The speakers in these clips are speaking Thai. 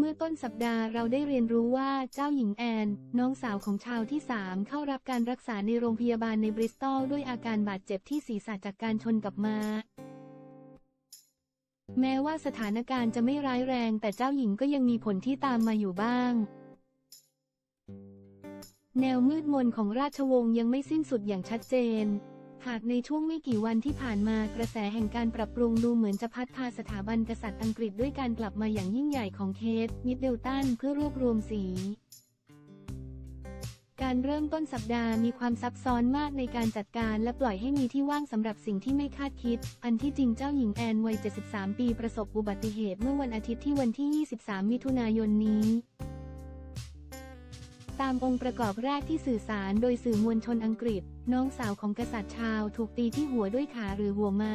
มื่อต้นสัปดาห์เราได้เรียนรู้ว่าเจ้าหญิงแอน น้องสาวของชาวที่สามเข้ารับการรักษาในโรงพยาบาลในบริสตอลด้วยอาการบาดเจ็บที่ศีรษะจากการชนกับม้า แม้ว่าสถานการณ์จะไม่ร้ายแรง แต่เจ้าหญิงก็ยังมีผลที่ตามมาอยู่บ้าง แนวมืดมนของราชวงศ์ยังไม่สิ้นสุดอย่างชัดเจน หากในช่วงไม่กี่วันที่ผ่านมากระแสแห่งการปรับปรุงดูเหมือนจะพัดพาสถาบันกษัตริย์อังกฤษด้วยการกลับมาอย่างยิ่งใหญ่ของเคทมิดเดลตันเพื่อรวบรวมสีการเริ่มต้นสัปดาห์มีความซับซ้อนมากในการจัดการและปล่อยให้มีที่ว่างสำหรับสิ่งที่ไม่คาดคิด อันที่จริงเจ้าหญิงแอนวัย 73 ปีประสบอุบัติเหตุเมื่อวันอาทิตย์ที่วันที่ 23 มิถุนายนนี้ามองค์ประกอบแรกที่สื่อสารโดยสื่อมวลชนอังกฤษ น้องสาวของกษัตริย์ชาวถูกตีที่หัวด้วยขาหรือหัวมา้า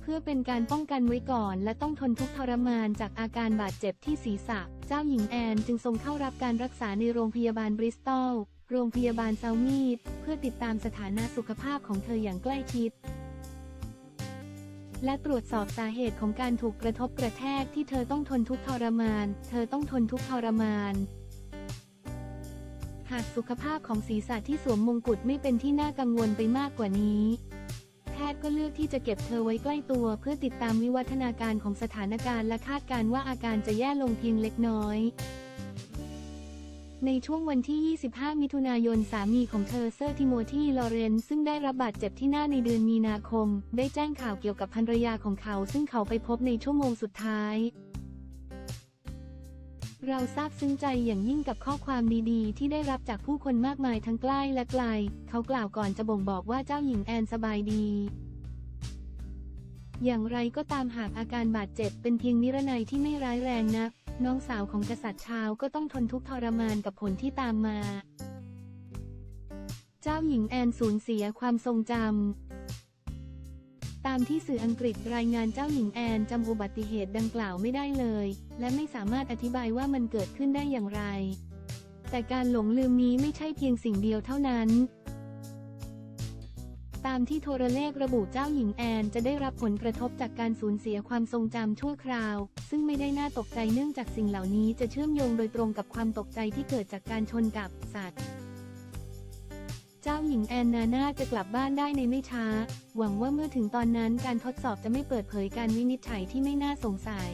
เพื่อเป็นการป้องกันไว้ก่อน และต้องทนทุกทรมานจากอาการบาดเจ็บที่ศีรษะ เจ้าหญิงแอนจึงทรงเข้ารับการรักษาในโรงพยาบาลบริสตอล โรงพยาบาลเซามีดเพื่อติดตามสถานะสุขภาพของเธออย่างใกล้ชิด และตรวจสอบสาเหตุของการถูกกระทบกระแทกที่เธอต้องทนทุกข์ทรมาน เธอต้องทนทุกข์ทรมาน หากสุขภาพของศีรษะที่สวมมงกุฎไม่เป็นที่น่ากังวลไปมากกว่านี้ แพทย์ก็เลือกที่จะเก็บเธอไว้ใกล้ตัว เพื่อติดตามวิวัฒนาการของสถานการณ์และคาดการณ์ว่าอาการจะแย่ลงเพียงเล็กน้อย ในช่วงวันที่ 25 มิถุนายน สามีของเธอเซอร์ทิโมธี ลอเรนซ์ซึ่งได้รับบาดเจ็บที่หน้าในเดือนมีนาคม ได้แจ้งข่าวเกี่ยวกับภรรยาของเขา ซึ่งเขาไปพบในชั่วโมงสุดท้าย เราซาบซึ้งใจอย่างยิ่งกับข้อความดีๆ ที่ได้รับจากผู้คนมากมายทั้งใกล้และไกล เขากล่าวก่อนจะบ่งบอกว่าเจ้าหญิงแอนสบายดีอย่างไรก็ตามหากอาการบาดเจ็บเป็นเพียงนิรนัยที่ไม่ร้ายแรงนัก น้องสาวของกษัตริย์ชาวก็ต้องทนทุกข์ทรมานกับผลที่ตามมา เจ้าหญิงแอนสูญเสียความทรงจำ ตามที่สื่ออังกฤษรายงานเจ้าหญิงแอนจำอุบัติเหตุดังกล่าวไม่ได้เลย และไม่สามารถอธิบายว่ามันเกิดขึ้นได้อย่างไร แต่การหลงลืมนี้ไม่ใช่เพียงสิ่งเดียวเท่านั้น ตามที่โทรเลขระบุเจ้าหญิงแอนจะได้รับผลกระทบจากการสูญเสียความทรงจำชั่วคราว ซึ่งไม่ได้น่าตกใจเนื่องจากสิ่งเหล่านี้จะเชื่อมโยงโดยตรงกับความตกใจที่เกิดจากการชนกับสัตว์เจ้าหญิงแอนนาน่าจะกลับบ้านได้ในไม่ช้า หวังว่าเมื่อถึงตอนนั้นการทดสอบจะไม่เปิดเผยการวินิจฉัยที่ไม่น่าสงสัย